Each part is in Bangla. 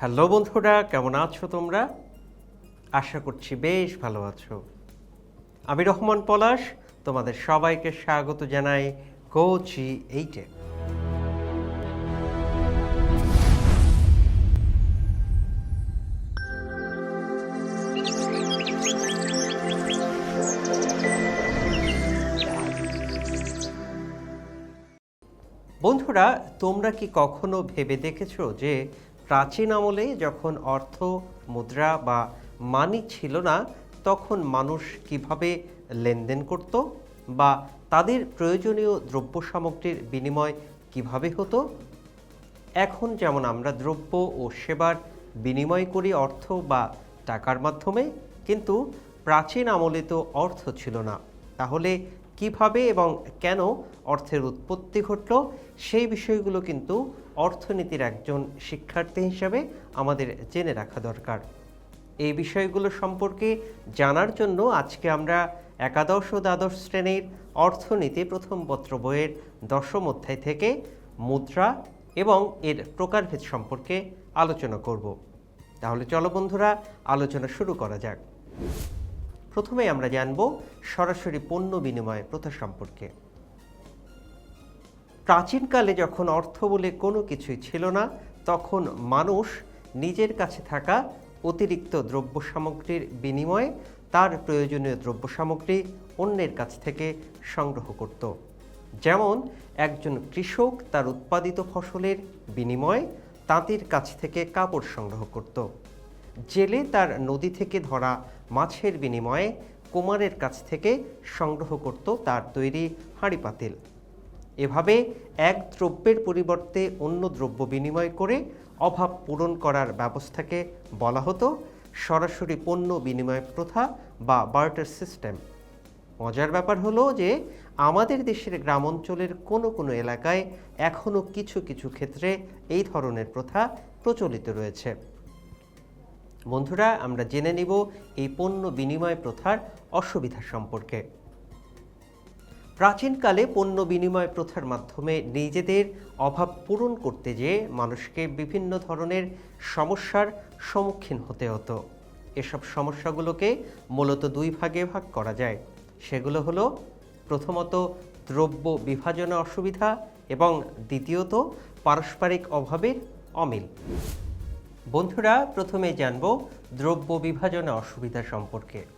হ্যালো বন্ধুরা, কেমন আছো তোমরা? আশা করছি বেশ ভালো আছো। আমি রহমান পলাশ, তোমাদের সবাইকে স্বাগত জানাই কোচি এইটে। বন্ধুরা, তোমরা কি কখনো ভেবে দেখেছ যে প্রাচীন আমলে যখন অর্থ, মুদ্রা বা মানি ছিল না, তখন মানুষ কীভাবে লেনদেন করত বা তাদের প্রয়োজনীয় দ্রব্য সামগ্রীর বিনিময় কীভাবে হতো? এখন যেমন আমরা দ্রব্য ও সেবার বিনিময় করি অর্থ বা টাকার মাধ্যমে, কিন্তু প্রাচীন আমলে তো অর্থ ছিল না। তাহলে কীভাবে এবং কেন অর্থের উৎপত্তি ঘটল, সেই বিষয়গুলো কিন্তু অর্থনীতির একজন শিক্ষার্থী হিসাবে আমাদের জেনে রাখা দরকার। এই বিষয়গুলো সম্পর্কে জানার জন্য আজকে আমরা একাদশ ও দ্বাদশ শ্রেণির অর্থনীতি প্রথম পত্র বইয়ের দশম অধ্যায় থেকে মুদ্রা এবং এর প্রকারভেদ সম্পর্কে আলোচনা করব। তাহলে চলো বন্ধুরা, আলোচনা শুরু করা যাক। প্রথমে আমরা জানব সরাসরি পণ্য বিনিময় প্রথা সম্পর্কে। প্রাচীনকালে যখন অর্থ বলে কোনো কিছুই ছিল না, তখন মানুষ নিজের কাছে থাকা অতিরিক্ত দ্রব্য সামগ্রীর বিনিময়ে তার প্রয়োজনীয় দ্রব্য সামগ্রী অন্যের কাছ থেকে সংগ্রহ করত। যেমন, একজন কৃষক তার উৎপাদিত ফসলের বিনিময়ে তাঁতির কাছ থেকে কাপড় সংগ্রহ করত। জেলে তার নদী থেকে ধরা মাছের বিনিময়ে কুমারের কাছ থেকে সংগ্রহ করত তার তৈরি হাঁড়ি পাতিল। এভাবে এক দ্রব্যের পরিবর্তে অন্য দ্রব্য বিনিময় করে অভাব পূরণ করার ব্যবস্থাকে বলা হতো সরাসরি পণ্য বিনিময় প্রথা বা বার্টার সিস্টেম। মজার ব্যাপার হলো যে আমাদের দেশের গ্রাম অঞ্চলের কোনো কোনো এলাকায় এখনও কিছু কিছু ক্ষেত্রে এই ধরনের প্রথা প্রচলিত রয়েছে। বন্ধুরা, আমরা জেনে নিব এই পণ্য বিনিময় প্রথার অসুবিধা সম্পর্কে। প্রাচীনকালে পণ্য বিনিময় প্রথার মাধ্যমে নিজেদের অভাব পূরণ করতে যেয়ে মানুষকে বিভিন্ন ধরনের সমস্যার সম্মুখীন হতে হতো। এসব সমস্যাগুলোকে মূলত দুই ভাগে ভাগ করা যায়। সেগুলো হলো, প্রথমত দ্রব্য বিভাজনে অসুবিধা এবং দ্বিতীয়ত পারস্পরিক অভাবের অমিল। বন্ধুরা, প্রথমে জানব দ্রব্য বিভাজনে অসুবিধা সম্পর্কে।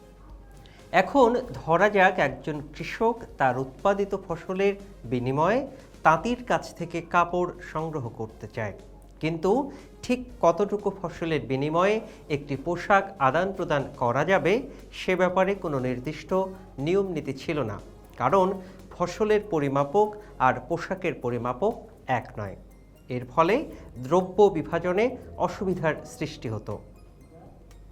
এখন ধরা যাক একজন কৃষক তার উৎপাদিত ফসলের বিনিময়ে তাঁতির কাছ থেকে কাপড় সংগ্রহ করতে চায়। কিন্তু ঠিক কতটুকু ফসলের বিনিময়ে একটি পোশাক আদান প্রদান করা যাবে সে ব্যাপারে কোনো নির্দিষ্ট নিয়ম নীতি ছিল না। কারণ ফসলের পরিমাপক আর পোশাকের পরিমাপক এক নয়। এর ফলে দ্রব্য বিভাজনে অসুবিধার সৃষ্টি হতো।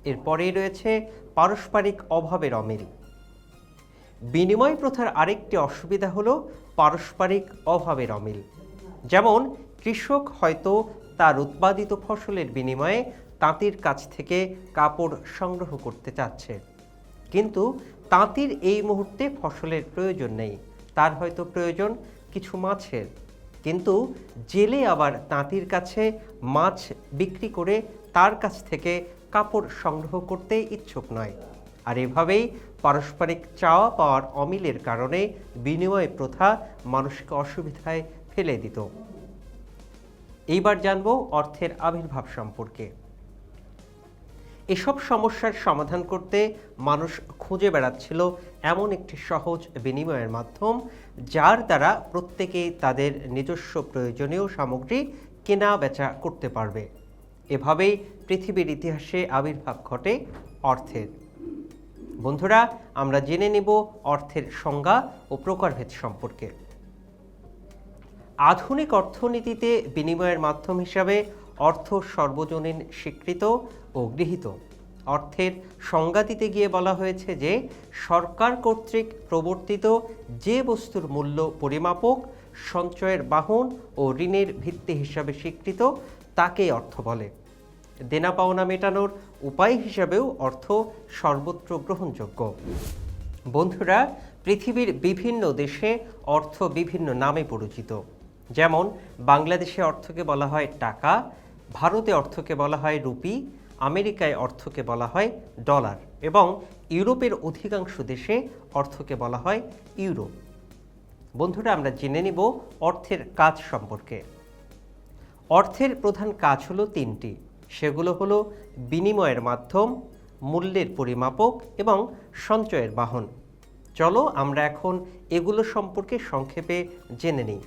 এরপরেই রয়েছে পারস্পরিক অভাবের অমিল। বিনিময় প্রথার আরেকটি অসুবিধা হলো পারস্পরিক অভাবের অমিল। যেমন, কৃষক হয়তো তার উৎপাদিত ফসলের বিনিময়ে তাঁতির কাছ থেকে কাপড় সংগ্রহ করতে চাচ্ছে। কিন্তু তাঁতির এই মুহূর্তে ফসলের প্রয়োজন নেই। তার হয়তো প্রয়োজন কিছু মাছের। কিন্তু জেলে আবার তাঁতির কাছে মাছ বিক্রি করে তার কাছ থেকে কাপড় সংগ্রহ করতে ইচ্ছুক নয়। আর এভাবেই পারস্পরিক চাওয়া পাওয়ার অমিলের কারণে বিনিময় প্রথা মানুষকে অসুবিধায় ফেলে দিত। এইবার জানব অর্থের আবির্ভাব সম্পর্কে। এসব সমস্যার সমাধান করতে মানুষ খুঁজে বেড়াচ্ছিল এমন একটি সহজ বিনিময়ের মাধ্যম, যার দ্বারা প্রত্যেকেই তাদের নিজস্ব প্রয়োজনীয় সামগ্রী কেনা বেচা করতে পারবে। এভাবেই পৃথিবীর ইতিহাসে আবির্ভাব ঘটে অর্থের। বন্ধুরা, আমরা জেনে নেব অর্থের সংজ্ঞা ও প্রকারভেদ সম্পর্কে। আধুনিক অর্থনীতিতে বিনিময়ের মাধ্যম হিসাবে অর্থ সর্বজনীন স্বীকৃত ও গৃহীত। অর্থের সংজ্ঞা দিতে গিয়ে বলা হয়েছে যে, সরকার কর্তৃক প্রবর্তিত যে বস্তুর মূল্য পরিমাপক, সঞ্চয়ের বাহন ও ঋণের ভিত্তি হিসাবে স্বীকৃত, তাকেই অর্থ বলে। দেনা পাওনা মেটানোর উপায় হিসাবেও অর্থ সর্বত্র গ্রহণযোগ্য। বন্ধুরা, পৃথিবীর বিভিন্ন দেশে অর্থ বিভিন্ন নামে পরিচিত। যেমন, বাংলাদেশে অর্থকে বলা হয় টাকা, ভারতে অর্থকে বলা হয় রুপি, আমেরিকায় অর্থকে বলা হয় ডলার এবং ইউরোপের অধিকাংশ দেশে অর্থকে বলা হয় ইউরো। বন্ধুরা, আমরা জেনে নিব অর্থের কাজ সম্পর্কে। অর্থের প্রধান কাজ হলো তিনটি। সেগুলো হলো বিনিময়ের মাধ্যম, মূল্যের পরিমাপক এবং সঞ্চয়ের বাহন। চলো আমরা এখন এগুলো সম্পর্কে সংক্ষেপে জেনে নিই।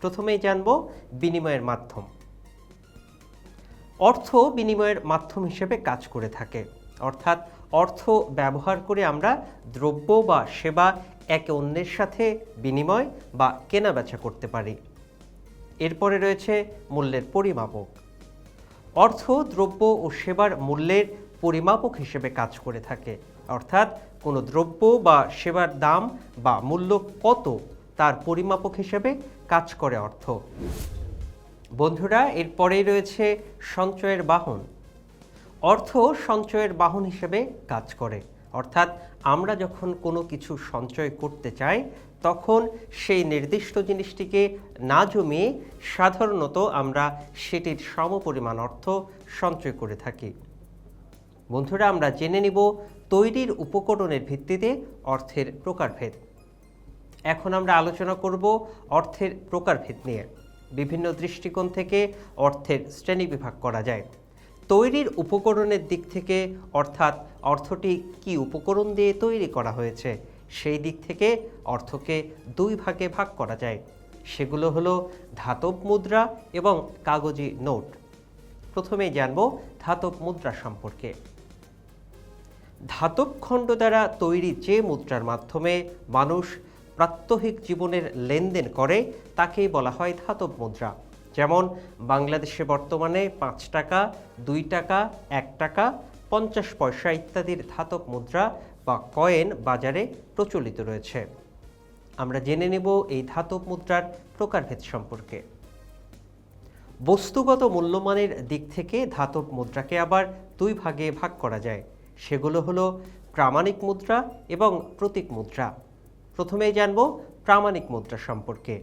প্রথমেই জানব বিনিময়ের মাধ্যম। অর্থ বিনিময়ের মাধ্যম হিসেবে কাজ করে থাকে। অর্থাৎ অর্থ ব্যবহার করে আমরা দ্রব্য বা সেবা একে অন্যের সাথে বিনিময় বা কেনাবেচা করতে পারি। এরপরে রয়েছে মূল্যের পরিমাপক। অর্থ, দ্রব্য ও সেবার মূল্যের পরিমাপক হিসেবে কাজ করে থাকে। অর্থাৎ কোনো দ্রব্য বা সেবার দাম বা মূল্য কত তার পরিমাপক হিসেবে কাজ করে অর্থ। বন্ধুরা, এরপরেই রয়েছে সঞ্চয়ের বাহন। অর্থ সঞ্চয়ের বাহন হিসেবে কাজ করে। অর্থাৎ আমরা যখন কোনো কিছু সঞ্চয় করতে চাই তখন সেই নির্দিষ্ট জিনিসটিকে না জমিয়ে সাধারণত আমরা সেটির সমপরিমাণ অর্থ সঞ্চয় করে থাকি। বন্ধুরা, আমরা জেনে নিব তৈরির উপকরণের ভিত্তিতে অর্থের প্রকারভেদ। এখন আমরা আলোচনা করব অর্থের প্রকারভেদ নিয়ে। বিভিন্ন দৃষ্টিকোণ থেকে অর্থের শ্রেণীবিভাগ করা যায়। তৈরির উপকরণের দিক থেকে অর্থাৎ অর্থটি কি উপকরণ দিয়ে তৈরি করা হয়েছে? সেই দিক থেকে অর্থকে দুই ভাগে ভাগ করা যায়। সেগুলো হলো ধাতব মুদ্রা এবং কাগজি নোট। প্রথমেই জানব ধাতব মুদ্রা সম্পর্কে। ধাতব খণ্ড দ্বারা তৈরি যে মুদ্রার মাধ্যমে মানুষ প্রাত্যহিক জীবনের লেনদেন করে, তাকেই বলা হয় ধাতব মুদ্রা। যেমন বাংলাদেশে বর্তমানে পাঁচ টাকা, দুই টাকা, এক টাকা, পঞ্চাশ পয়সা ইত্যাদির ধাতব মুদ্রা বা কয়েন বাজারে প্রচলিত রয়েছে। আমরা জেনে নেব এই ধাতব মুদ্রার প্রকারভেদ সম্পর্কে। বস্তুগত মূল্যমানের দিক থেকে ধাতব মুদ্রাকে আবার দুই ভাগে ভাগ করা যায়। সেগুলো হলো প্রামাণিক মুদ্রা এবং প্রতীক মুদ্রা। প্রথমেই জানব প্রামাণিক মুদ্রা সম্পর্কে।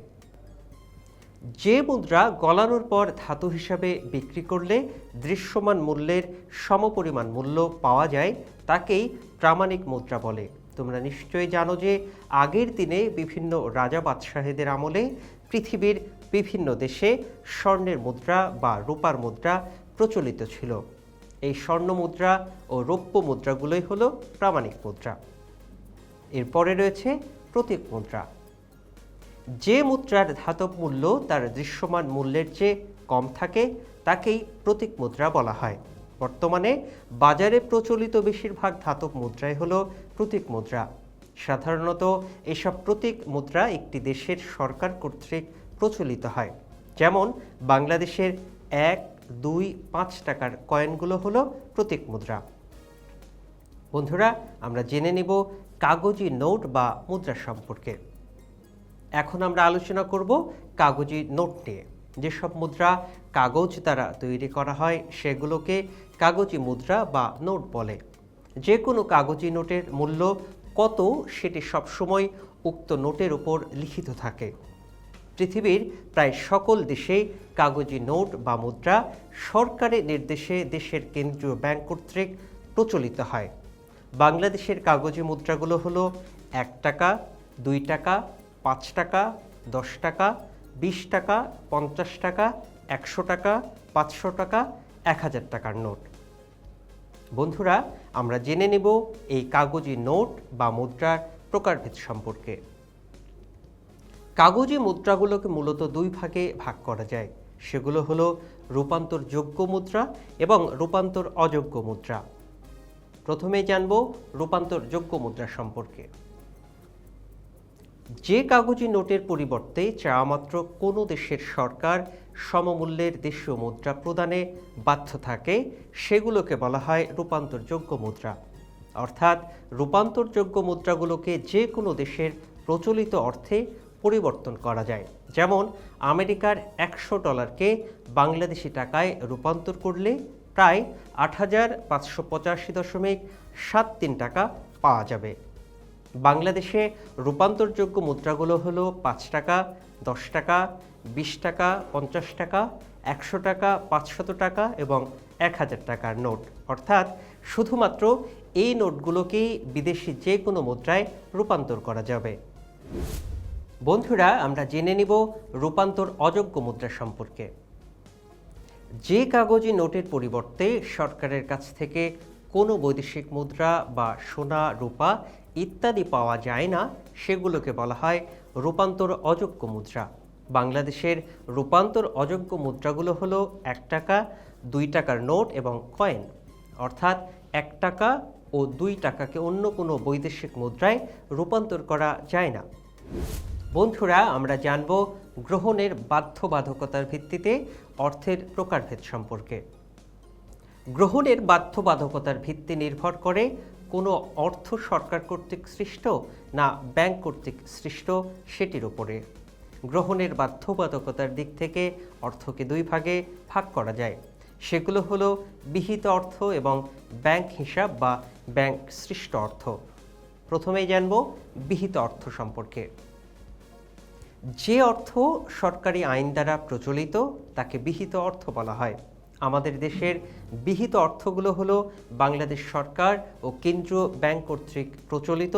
যে মুদ্রা গলানোর পর ধাতু হিসাবে বিক্রি করলে দৃশ্যমান মূল্যের সমপরিমাণ মূল্য পাওয়া যায় তাকেই প্রামাণিক মুদ্রা বলে। তোমরা নিশ্চয়ই জানো যে আগের দিনে বিভিন্ন রাজা বাদশাহেদের আমলে পৃথিবীর বিভিন্ন দেশে স্বর্ণের মুদ্রা বা রূপার মুদ্রা প্রচলিত ছিল। এই স্বর্ণ মুদ্রা ও রৌপ্য মুদ্রাগুলোই হলো প্রামাণিক মুদ্রা। এরপরে রয়েছে প্রতীক মুদ্রা। যে মুদ্রার ধাতব মূল্য তার দৃশ্যমান মূল্যের চেয়ে কম থাকে, তাকেই প্রতীক মুদ্রা বলা হয়। বর্তমানে বাজারে প্রচলিত বেশিরভাগ ধাতব মুদ্রাই হল প্রতীক মুদ্রা। সাধারণত এসব প্রতীক মুদ্রা একটি দেশের সরকার কর্তৃক প্রচলিত হয়। যেমন, বাংলাদেশের এক, দুই, পাঁচ টাকার কয়েনগুলো হলো প্রতীক মুদ্রা। বন্ধুরা, আমরা জেনে নিব কাগজি নোট বা মুদ্রা সম্পর্কে। এখন আমরা আলোচনা করব কাগজি নোট নিয়ে। যেসব মুদ্রা কাগজ দ্বারা তৈরি করা হয়, সেগুলোকে কাগজি মুদ্রা বা নোট বলে। যে কোনো কাগজি নোটের মূল্য কত সেটি সবসময় উক্ত নোটের উপর লিখিত থাকে। পৃথিবীর প্রায় সকল দেশে কাগজি নোট বা মুদ্রা সরকারের নির্দেশে দেশের কেন্দ্রীয় ব্যাংক কর্তৃক প্রচলিত হয়। বাংলাদেশের কাগজি মুদ্রাগুলো হলো এক টাকা, দুই টাকা, পাঁচ টাকা, দশ টাকা, বিশ টাকা, পঞ্চাশ টাকা একশো টাকা, পাঁচশো টাকা, এক হাজার টাকার নোট। বন্ধুরা, আমরা জেনে নেব এই কাগজি নোট বা মুদ্রার প্রকারভেদ সম্পর্কে। কাগজি মুদ্রাগুলোকে মূলত দুই ভাগে ভাগ করা যায়। সেগুলো হলো রূপান্তরযোগ্য মুদ্রা এবং রূপান্তর অযোগ্য মুদ্রা। প্রথমেই জানব রূপান্তরযোগ্য মুদ্রা সম্পর্কে। যে কাগজি নোটের পরিবর্তে চাওয়ামাত্র কোনো দেশের সরকার সমমূল্যের দেশীয় মুদ্রা প্রদানে বাধ্য থাকে, সেগুলোকে বলা হয় রূপান্তরযোগ্য মুদ্রা। অর্থাৎ রূপান্তরযোগ্য মুদ্রাগুলোকে যে কোনো দেশের প্রচলিত অর্থে পরিবর্তন করা যায়। যেমন, আমেরিকার একশো ডলারকে বাংলাদেশি টাকায় রূপান্তর করলে প্রায় আট হাজার পাঁচশো পঁচাশি দশমিক সাত তিন টাকা পাওয়া যাবে। বাংলাদেশে রূপান্তরযোগ্য মুদ্রাগুলো হলো পাঁচ টাকা, দশ টাকা, বিশ টাকা, পঞ্চাশ টাকা, একশো টাকা, পাঁচশত টাকা এবং এক হাজার টাকার নোট। অর্থাৎ শুধুমাত্র এই নোটগুলোকেই বিদেশি যে কোনো মুদ্রায় রূপান্তর করা যাবে। বন্ধুরা, আমরা জেনে নিব রূপান্তর অযোগ্য মুদ্রা সম্পর্কে। যে কাগজে নোটের পরিবর্তে সরকারের কাছ থেকে কোনো বৈদেশিক মুদ্রা বা সোনা, রূপা ইত্যাদি পাওয়া যায় না, সেগুলোকে বলা হয় রূপান্তর অযোগ্য মুদ্রা। বাংলাদেশের রূপান্তর অযোগ্য মুদ্রাগুলো হলো এক টাকা, দুই টাকার নোট এবং কয়েন। অর্থাৎ এক টাকা ও দুই টাকাকে অন্য কোনো বৈদেশিক মুদ্রায় রূপান্তর করা যায় না। বন্ধুরা, আমরা জানব গ্রহণের বাধ্যবাধকতার ভিত্তিতে অর্থের প্রকারভেদ সম্পর্কে। গ্রহণের বাধ্যবাধকতার ভিত্তি নির্ভর করে কোনো অর্থ সরকার কর্তৃক সৃষ্ট না ব্যাংক কর্তৃক সৃষ্ট সেটির ওপরে গ্রহণের বাধ্যবাধকতার দিক থেকে অর্থকে দুই ভাগে ভাগ করা যায়। সেগুলো হলো বিহিত অর্থ এবং ব্যাংক হিসাব বা ব্যাংক সৃষ্ট অর্থ। প্রথমেই জানব বিহিত অর্থ সম্পর্কে। যে অর্থ সরকারি আইন দ্বারা প্রচলিত, তাকে বিহিত অর্থ বলা হয়। আমাদের দেশের বিহিত অর্থগুলো হলো বাংলাদেশ সরকার ও কেন্দ্রীয় ব্যাংক কর্তৃক প্রচলিত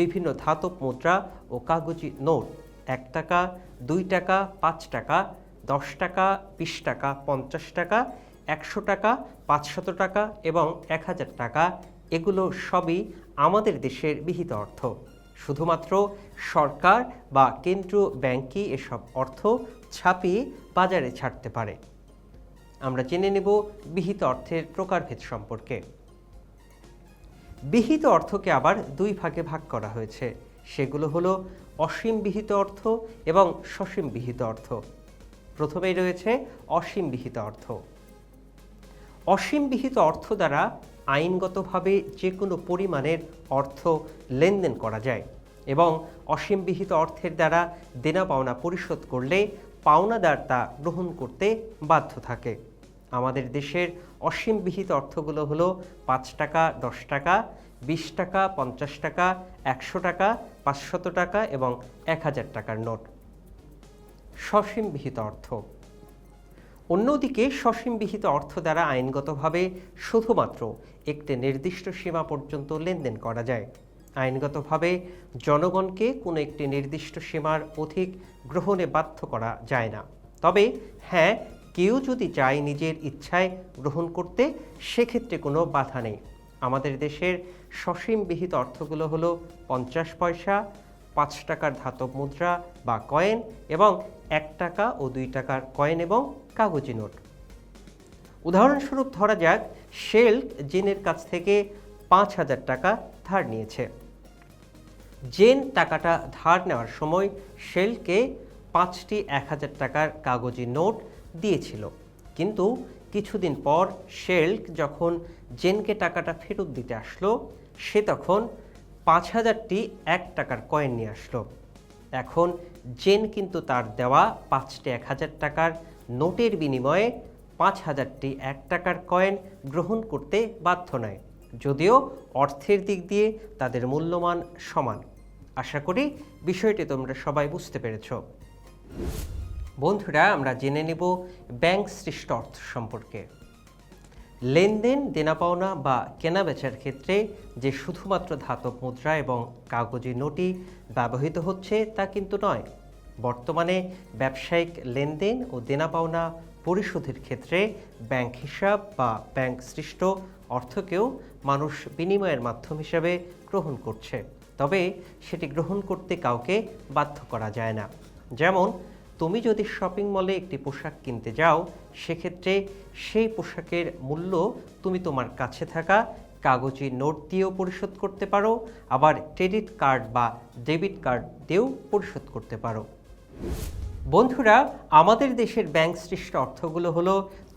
বিভিন্ন ধাতব মুদ্রা ও কাগজি নোট, এক টাকা, দুই টাকা, পাঁচ টাকা, দশ টাকা, বিশ টাকা, পঞ্চাশ টাকা, একশো টাকা, পাঁচশত টাকা এবং এক হাজার টাকা, এগুলো সবই আমাদের দেশের বিহিত অর্থ। শুধুমাত্র সরকার বা কেন্দ্রীয় ব্যাংকই এসব অর্থ ছাপিয়ে বাজারে ছাড়তে পারে। আমরা জেনে নেব বিহিত অর্থের প্রকারভেদ সম্পর্কে। বিহিত অর্থকে আবার দুই ভাগে ভাগ করা হয়েছে। সেগুলো হলো অসীম বিহিত অর্থ এবং সসীম বিহিত অর্থ। প্রথমেই রয়েছে অসীম বিহিত অর্থ। অসীম বিহিত অর্থ দ্বারা আইনগতভাবে যে কোনো পরিমাণের অর্থ লেনদেন করা যায় এবং অসীম বিহিত অর্থের দ্বারা দেনা পাওনা পরিশোধ করলে পাওনাদার তা গ্রহণ করতে বাধ্য থাকে। আমাদের দেশের অসীম বিহিত অর্থগুলো হলো পাঁচ টাকা, দশ টাকা, বিশ টাকা, পঞ্চাশ টাকা, একশো টাকা, পাঁচশত টাকা এবং এক হাজার টাকার নোট। সসীম বিহিত অর্থ। অন্যদিকে সসীম বিহিত অর্থ দ্বারা আইনগতভাবে শুধুমাত্র একটি নির্দিষ্ট সীমা পর্যন্ত লেনদেন করা যায়। আইনগতভাবে জনগণকে কোনো একটি নির্দিষ্ট সীমার অধিক গ্রহণে বাধ্য করা যায় না। তবে হ্যাঁ কেউ যদি চায় নিজের ইচ্ছায় গ্রহণ করতে, সেক্ষেত্রে কোনো বাধা নেই। আমাদের দেশের সসীম বিহিত অর্থগুলো হলো পঞ্চাশ পয়সা, পাঁচ টাকার ধাতব মুদ্রা বা কয়েন এবং এক টাকা ও দুই টাকার কয়েন এবং কাগজি নোট। উদাহরণস্বরূপ ধরা যাক শেল্ক জেনের কাছ থেকে পাঁচ হাজার টাকা ধার নিয়েছে। জেন টাকাটা ধার নেওয়ার সময় শেলকে পাঁচটি এক হাজার টাকার কাগজি নোট দিয়েছিল। কিন্তু কিছুদিন পর শেল্ক যখন জেনকে টাকাটা ফেরত দিতে আসলো, সে তখন পাঁচ হাজারটি এক টাকার কয়েন নিয়ে আসলো। এখন জেন কিন্তু তার দেওয়া পাঁচটি এক হাজার টাকার নোটের বিনিময়ে পাঁচ হাজারটি এক টাকার কয়েন গ্রহণ করতে বাধ্য নয়। যদিও অর্থের দিক দিয়ে তাদের মূল্যমান সমান। আশা করি বিষয়টি তোমরা সবাই বুঝতে পেরেছ। বন্ধুরা, আমরা জেনে নেব ব্যাংক সৃষ্ট অর্থ সম্পর্কে। লেনদেন দেনা পাওনা বা কেনা বেচার ক্ষেত্রে যে শুধুমাত্র ধাতব মুদ্রা এবং কাগজি নোটই ব্যবহৃত হচ্ছে তা কিন্তু নয়। বর্তমানে ব্যবসায়িক লেনদেন ও দেনা পাওনা পরিশোধের ক্ষেত্রে ব্যাংক হিসাব বা ব্যাংক সৃষ্ট অর্থকেও মানুষ বিনিময়ের মাধ্যম হিসাবে গ্রহণ করছে। তবে সেটি গ্রহণ করতে কাউকে বাধ্য করা যায় না। যেমন তুমি যদি শপিং মলে একটি পোশাক কিনতে যাও, সেক্ষেত্রে সেই পোশাকের মূল্য তুমি তোমার কাছে থাকা কাগজে নোট দিয়েও পরিশোধ করতে পারো, আবার ক্রেডিট কার্ড বা ডেবিট কার্ড দিয়েও পরিশোধ করতে পারো। বন্ধুরা, আমাদের দেশের ব্যাংক সৃষ্ট অর্থগুলো হলো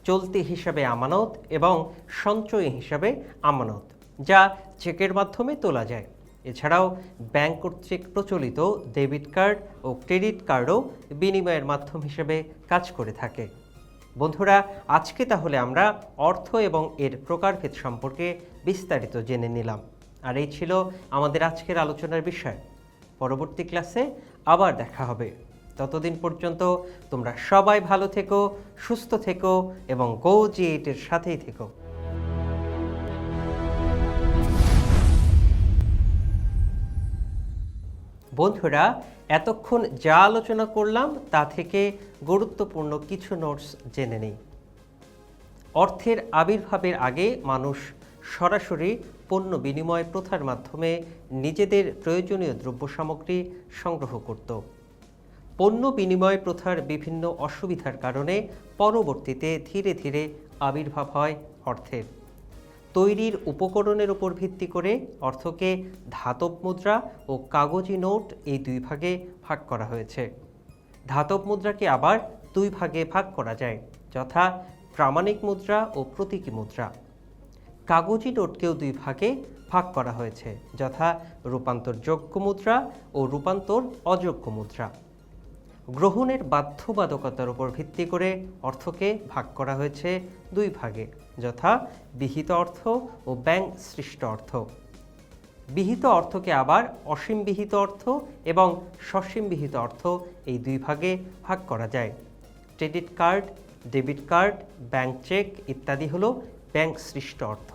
চলতি হিসাবে আমানত এবং সঞ্চয় হিসাবে আমানত, যা চেকের মাধ্যমে তোলা যায়। এছাড়াও ব্যাংক কর্তৃক প্রচলিত ডেবিট কার্ড ও ক্রেডিট কার্ডও বিনিময়ের মাধ্যম হিসেবে কাজ করে থাকে। বন্ধুরা, আজকে তাহলে আমরা অর্থ এবং এর প্রকারভেদ সম্পর্কে বিস্তারিত জেনে নিলাম। আর এই ছিল আমাদের আজকের আলোচনার বিষয়। পরবর্তী ক্লাসে আবার দেখা হবে। ততদিন পর্যন্ত তোমরা সবাই ভালো থেকো, সুস্থ থেকো এবং গো জি এইটের সাথেই থেকো। বন্ধুরা, এতক্ষণ যা আলোচনা করলাম তা থেকে গুরুত্বপূর্ণ কিছু নোটস জেনে নেই। অর্থের আবির্ভাবের আগে মানুষ সরাসরি পণ্য বিনিময় প্রথার মাধ্যমে নিজেদের প্রয়োজনীয় দ্রব্য সামগ্রী সংগ্রহ করত। পণ্য বিনিময় প্রথার বিভিন্ন অসুবিধার কারণে পরবর্তীতে ধীরে ধীরে আবির্ভাব হয় অর্থের। তৈরির উপকরণের উপর ভিত্তি করে অর্থকে ধাতব মুদ্রা ও কাগজি নোট এই দুই ভাগে ভাগ করা হয়েছে। ধাতব মুদ্রাকে আবার দুই ভাগে ভাগ করা যায়, যথা প্রামাণিক মুদ্রা ও প্রতীকী মুদ্রা। কাগজি নোটকেও দুই ভাগে ভাগ করা হয়েছে, যথা রূপান্তরযোগ্য মুদ্রা ও রূপান্তর অযোগ্য মুদ্রা। গ্রহণের বাধ্যবাধকতার উপর ভিত্তি করে অর্থকে ভাগ করা হয়েছে দুই ভাগে, যথা বিহিত অর্থ ও ব্যাংক সৃষ্ট অর্থ। বিহিত অর্থকে আবার অসীম বিহিত অর্থ এবং সসীম বিহিত অর্থ এই দুই ভাগে ভাগ করা যায়। Credit card, debit card, bank cheque ইত্যাদি হলো ব্যাংক সৃষ্ট অর্থ।